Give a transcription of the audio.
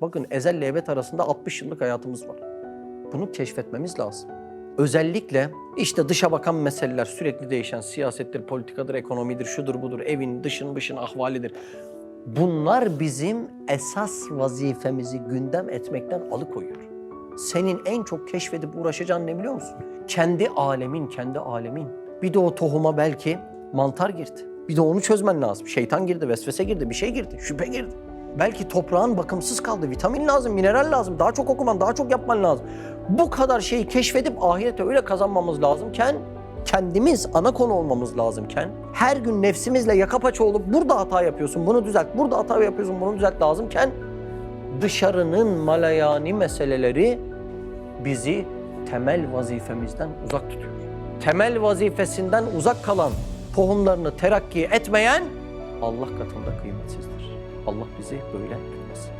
Bakın ezelle ebed arasında 60 yıllık hayatımız var. Bunu keşfetmemiz lazım. Özellikle işte dışa bakan meseleler sürekli değişen siyasettir, politikadır, ekonomidir, şudur budur, evin, dışın, dışın ahvalidir. Bunlar bizim esas vazifemizi gündem etmekten alıkoyuyor. Senin en çok keşfedip uğraşacağın ne biliyor musun? Kendi alemin, kendi alemin. Bir de o tohuma belki mantar girdi. Bir de onu çözmen lazım. Şeytan girdi, vesvese girdi, bir şey girdi, şüphe girdi. Belki toprağın bakımsız kaldı. Vitamin lazım, mineral lazım. Daha çok okuman, daha çok yapman lazım. Bu kadar şeyi keşfedip ahirete öyle kazanmamız lazımken kendimiz ana konu olmamız lazımken her gün nefsimizle yaka paça olup burada hata yapıyorsun, bunu düzelt, burada hata yapıyorsun, bunu düzelt lazımken dışarının malayani meseleleri bizi temel vazifemizden uzak tutuyor. Temel vazifesinden uzak kalan, tohumlarını terakki etmeyen Allah katında kıymetsizdir. Allah bizi böyle bilmesin.